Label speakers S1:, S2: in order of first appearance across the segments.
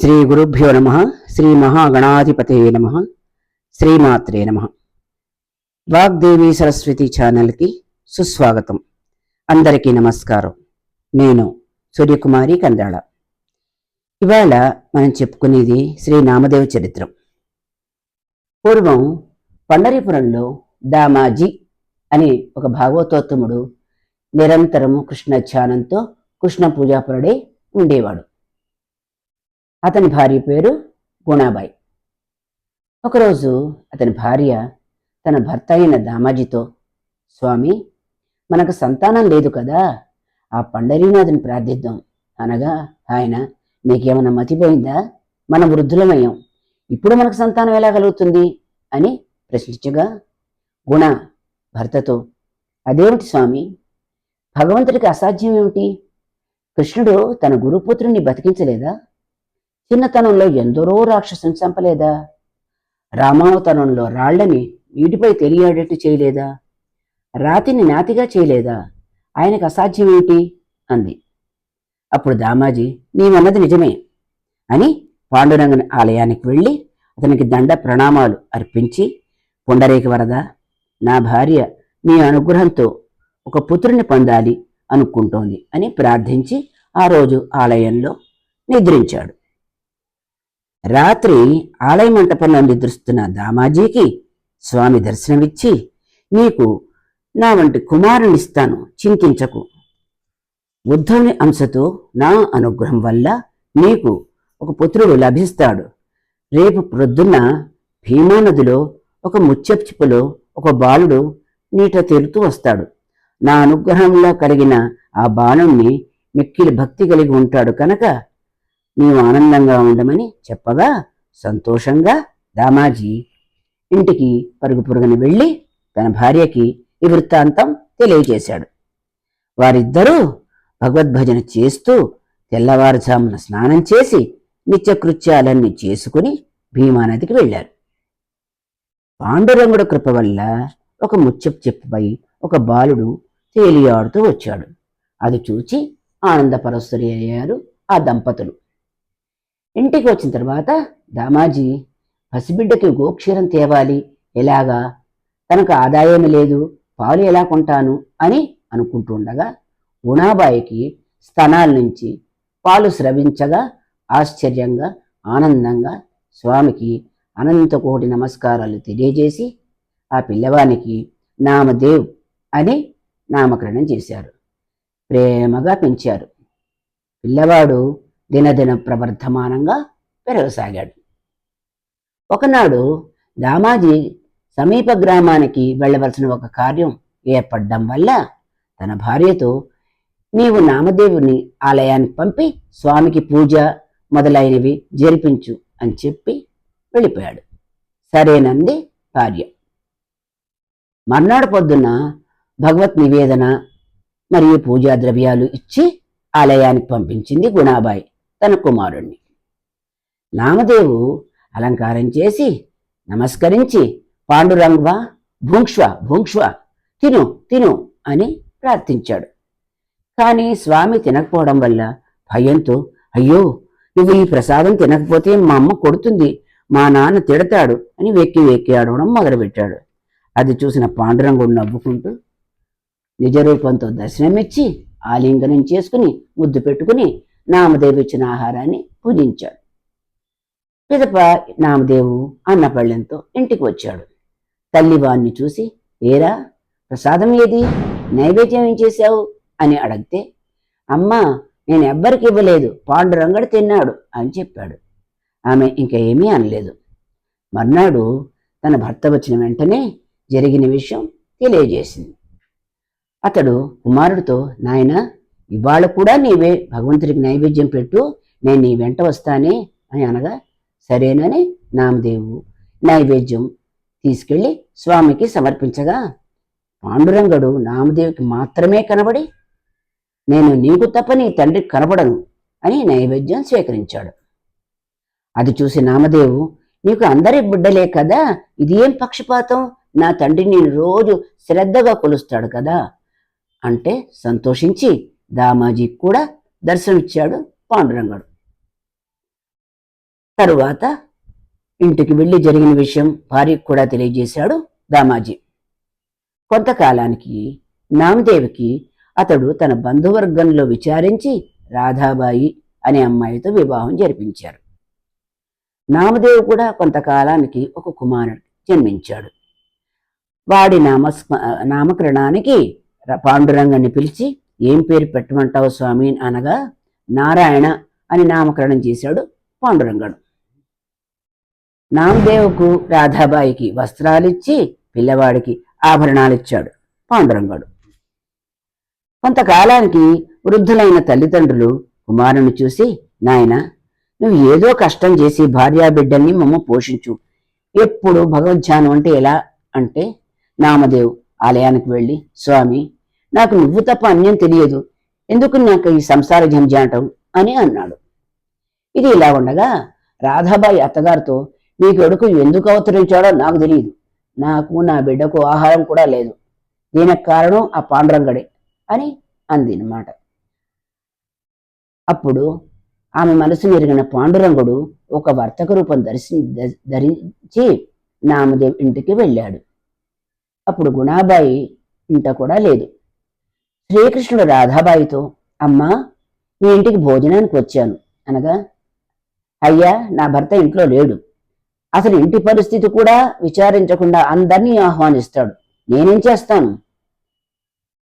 S1: శ్రీ గురుభ్యో నమ శ్రీ మహాగణాధిపతే నమ శ్రీమాత్రే నమ. వాగ్దేవి సరస్వతి ఛానల్కి సుస్వాగతం. అందరికీ నమస్కారం. నేను సూర్యకుమారి కందాళ. ఇవాళ మనం చెప్పుకునేది శ్రీ నామదేవ చరిత్రం. పూర్వం పండరీపురంలో దామాజీ అనే ఒక భాగవతోత్తముడు నిరంతరము కృష్ణ ధ్యానంతో కృష్ణ పూజాపరుడే ఉండేవాడు. అతని భార్య పేరు గుణాబాయి. ఒకరోజు అతని భార్య తన భర్త అయిన దామాజీతో స్వామి మనకు సంతానం లేదు కదా ఆ పండరీనాథుని ప్రార్థిద్దాం. అనగా ఆయన నీకేమైనా మతిపోయిందా? మనం వృద్ధులమయ్యాం. ఇప్పుడు మనకు సంతానం ఎలా కలుగుతుంది? అని ప్రశ్నించగా గుణ భర్తతో అదేమిటి స్వామి? భగవంతుడికి అసాధ్యం ఏమిటి? కృష్ణుడు తన గురుపుత్రుణ్ణి బతికించలేదా? చిన్నతనంలో ఎందరో రాక్షసుని చంపలేదా? రామావతరంలో రాళ్ళని నీటిపై తెలియాడట్టు చేయలేదా? రాతిని నాతిగా చేయలేదా? ఆయనకు అసాధ్యమేమిటి అంది. అప్పుడు దామాజీ నీవన్నది నిజమే అని పాండురంగని ఆలయానికి వెళ్ళి అతనికి దండ ప్రణామాలు అర్పించి పుండరేక వరద నా భార్య నీ అనుగ్రహంతో ఒక పుత్రుని పొందాలి అనుకుంటోంది అని ప్రార్థించి ఆ రోజు ఆలయంలో నిద్రించాడు. రాత్రి ఆలయ మంటపంలో నిద్రిస్తున్న దామాజీకి స్వామి దర్శనమిచ్చి నీకు నా వంటి కుమారునిస్తాను చింతించకు. ఉద్ధవుని అంశతో నా అనుగ్రహం వల్ల నీకు ఒక పుత్రుడు లభిస్తాడు. రేపు ప్రొద్దున్న భీమానదిలో ఒక ముచ్చెప్చిపులో ఒక బాలుడు నీట తేలుతూ వస్తాడు. నా అనుగ్రహంలో కలిగిన ఆ బాలుణ్ణి మిక్కిలి భక్తి కలిగి ఉంటాడు కనుక నీవు ఆనందంగా ఉండమని చెప్పగా సంతోషంగా దామాజీ ఇంటికి పరుగు పురుగుని వెళ్ళి తన భార్యకి ఈ వృత్తాంతం తెలియజేశాడు. వారిద్దరూ భగవద్భజన చేస్తూ తెల్లవారుజామున స్నానం చేసి నిత్యకృత్యాలన్నీ చేసుకుని భీమానదికి వెళ్ళారు. పాండురంగుడు కృప వల్ల ఒక ముచ్చపు చెప్పుపై ఒక బాలుడు తేలియాడుతూ వచ్చాడు. అది చూచి ఆనందపరస్తులు అయ్యారు ఆ దంపతులు. ఇంటికి వచ్చిన తర్వాత దామాజీ పసిబిడ్డకి గోక్షీరం తేవాలి. ఎలాగా? తనకు ఆదాయం లేదు పాలు ఎలా కొంటాను? అని అనుకుంటుండగా ఉణాబాయికి స్తనాల నుంచి పాలు స్రవించగా ఆశ్చర్యంగా ఆనందంగా స్వామికి అనంత కోటి నమస్కారాలు తెలియజేసి ఆ పిల్లవానికి నామదేవ్ అని నామకరణం చేశారు. ప్రేమగా పెంచారు. పిల్లవాడు దినదిన ప్రవర్ధమానంగా పెరగసాగాడు. ఒకనాడు దామాజీ సమీప గ్రామానికి వెళ్ళవలసిన ఒక కార్యం ఏర్పడడం వల్ల తన భార్యతో నీవు నామదేవుని ఆలయానికి పంపి స్వామికి పూజ మొదలైనవి జరిపించు అని చెప్పి వెళ్ళిపోయాడు. సరేనంది భార్య. మర్నాడు పొద్దున్న భగవత్ నివేదన మరియు పూజా ద్రవ్యాలు ఇచ్చి ఆలయానికి పంపించింది గుణాబాయి. తన కుమారుణ్ణి. నామదేవు అలంకారం చేసి నమస్కరించి పాండురంగ్వా భూంక్ష్వ భూంక్ష్వ తిను తిను అని ప్రార్థించాడు. కానీ స్వామి తినకపోవడం వల్ల భయంతో అయ్యో నువ్వు ఈ ప్రసాదం తినకపోతే మా అమ్మ కొడుతుంది మా నాన్న తిడతాడు అని వెక్కి వెక్కి ఆడవడం మొదలుపెట్టాడు. అది చూసిన పాండురంగుడు నవ్వుకుంటూ నిజరూపంతో దర్శనమిచ్చి ఆలింగనం చేసుకుని ముద్దు పెట్టుకుని నామదేవి ఇచ్చిన ఆహారాన్ని పూజించాడు. పిదప నామదేవు అన్నపళ్ళెంతో ఇంటికి వచ్చాడు. తల్లి వాణ్ణి చూసి ఏరా ప్రసాదం ఏది? నైవేద్యం ఏం చేశావు? అని అడిగితే అమ్మా నేను ఎవ్వరికి ఇవ్వలేదు పాండురంగడు తిన్నాడు అని చెప్పాడు. ఆమె ఇంకా ఏమీ అనలేదు. మర్నాడు తన భర్త వచ్చిన వెంటనే జరిగిన విషయం తెలియజేసింది. అతడు కుమారుడితో నాయన ఇవాళ కూడా నీవే భగవంతుడికి నైవేద్యం పెట్టు నేను నీ వెంట వస్తానే అని అనగా సరేనని నామదేవు నైవేద్యం తీసుకెళ్ళి స్వామికి సమర్పించగా పాండురంగడు నామదేవికి మాత్రమే కనబడి నేను నీకు తప్ప నీ తండ్రికి కనబడను అని నైవేద్యం స్వీకరించాడు. అది చూసి నామదేవు నీకు అందరి బిడ్డలే కదా ఇది ఏం పక్షపాతం? నా తండ్రి నేను రోజు శ్రద్ధగా కొలుస్తాడు కదా అంటే సంతోషించి దామాజీకి కూడా దర్శనమిచ్చాడు పాండురంగడు. తరువాత ఇంటికి వెళ్ళి జరిగిన విషయం భార్యకు కూడా తెలియజేశాడు దామాజీ. కొంతకాలానికి నామదేవికి అతడు తన బంధువర్గంలో విచారించి రాధాబాయి అనే అమ్మాయితో వివాహం జరిపించారు. నామదేవి కూడా కొంతకాలానికి ఒక కుమారుడు జన్మించాడు. వాడి నామస్మ నామకరణానికి పాండురంగాన్ని పిలిచి ఏం పేరు పెట్టమంటావు స్వామి? అనగా నారాయణ అని నామకరణం చేశాడు పాండురంగడు. నామదేవుకు రాధాబాయికి వస్త్రాలిచ్చి పిల్లవాడికి ఆభరణాలిచ్చాడు పాండురంగడు. కొంతకాలానికి వృద్ధులైన తల్లిదండ్రులు కుమారుని చూసి నాయన నువ్వు ఏదో కష్టం చేసి భార్యాబిడ్డల్ని మమ్మ పోషించు. ఎప్పుడు భగవద్ధ్యానం అంటే ఎలా? అంటే నామదేవ్ ఆలయానికి వెళ్ళి స్వామి నాకు నువ్వు తప్ప అన్యం తెలియదు. ఎందుకు నాకు ఈ సంసార జంజాటం అని అన్నాడు. ఇది ఇలా ఉండగా రాధాబాయి అత్తగారితో నీ కొడుకు ఎందుకు అవతరించాడో నాకు తెలియదు. నాకు నా బిడ్డకు ఆహారం కూడా లేదు. దీనికి కారణం ఆ పాండురంగడే అని అంది అన్నమాట అప్పుడు ఆమె మనసు మెరిగిన పాండురంగుడు ఒక వర్తక రూపం దర్శి ధరించి నామదేవ్ ఇంటికి వెళ్ళాడు. అప్పుడు గుణాబాయి ఇంట కూడా లేదు. శ్రీకృష్ణుడు రాధాబాయితో అమ్మా మీ ఇంటికి భోజనానికి వచ్చాను. అనగా అయ్యా నా భర్త ఇంట్లో లేడు. అసలు ఇంటి పరిస్థితి కూడా విచారించకుండా అందరినీ ఆహ్వానిస్తాడు. నేనేం చేస్తాను?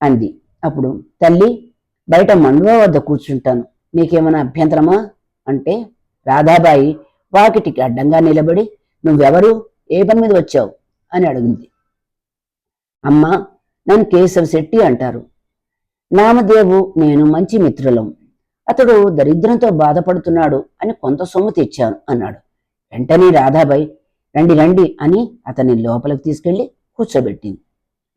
S1: అంది. అప్పుడు తల్లి బయట మండువా వద్ద కూర్చుంటాను. నీకేమైనా అభ్యంతరమా? అంటే రాధాబాయి వాకిటికి అడ్డంగా నిలబడి నువ్వెవరు? ఏ పని మీద వచ్చావు? అని అడిగింది. అమ్మా నన్ను కేశవ శెట్టి అంటారు. నామదేవు నేను మంచి మిత్రులం. అతడు దరిద్రంతో బాధపడుతున్నాడు అని కొంత సొమ్ము తెచ్చాను అన్నాడు. వెంటనే రాధాబాయి రండి రండి అని అతన్ని లోపలికి తీసుకెళ్ళి కూర్చోబెట్టింది.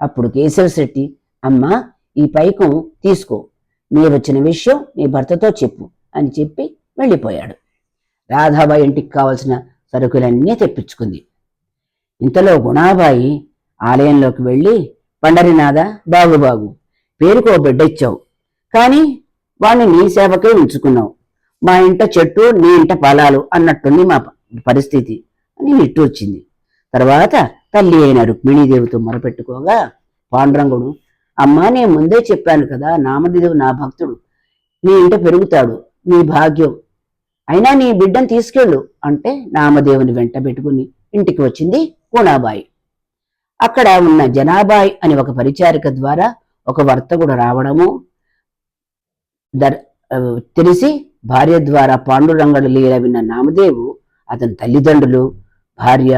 S1: అప్పుడు కేశవ శెట్టి అమ్మా ఈ పైకం తీసుకో. నీ వచ్చిన విషయం నీ భర్తతో చెప్పు అని చెప్పి వెళ్ళిపోయాడు. రాధాబాయి ఇంటికి కావలసిన సరుకులన్నీ తెప్పించుకుంది. ఇంతలో గుణాబాయి ఆలయంలోకి వెళ్ళి పండరినాథ బాగు బాగు పేరుకో బిడ్డ ఇచ్చావు. కానీ వాణ్ణి నీ సేవకే ఉంచుకున్నావు. మా ఇంట చెట్టు నీ ఇంట ఫలాలు అన్నట్టుంది మా పరిస్థితి అని నిట్టూర్చింది తర్వాత తల్లి అయిన రుక్మిణీదేవితో మొరపెట్టుకోగా పాండురంగుడు అమ్మా నేను ముందే చెప్పాను కదా నామదేవు నా భక్తుడు. నీ ఇంట పెరుగుతాడు నీ భాగ్యం. అయినా నీ బిడ్డను తీసుకెళ్ళు అంటే నామదేవుని వెంట పెట్టుకుని ఇంటికి వచ్చింది గుణాబాయి అక్కడ ఉన్న జనాబాయి అని ఒక పరిచారిక ద్వారా ఒక వర్తకుడు రావడము. దర్ తెలిసి భార్య ద్వారా పాండురంగడు లీల విన్న నామదేవు అతని తల్లిదండ్రులు భార్య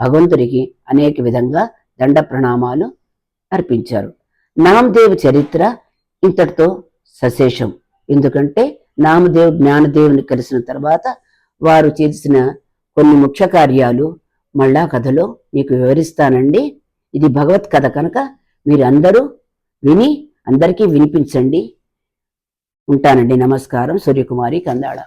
S1: భగవంతుడికి అనేక విధంగా దండ ప్రణామాలు అర్పించారు. నామదేవ్ చరిత్ర ఇంతటితో సశేషం. ఎందుకంటే నామదేవ్ జ్ఞానదేవుని కలిసిన తర్వాత వారు చేసిన కొన్ని ముఖ్య కార్యాలు మళ్ళా కథలో మీకు వివరిస్తానండి. ఇది భగవత్ కథ కనుక మీరు అందరూ విని అందరికీ వినిపించండి. ఉంటానండి. నమస్కారం. సూర్యకుమారి కందాళ.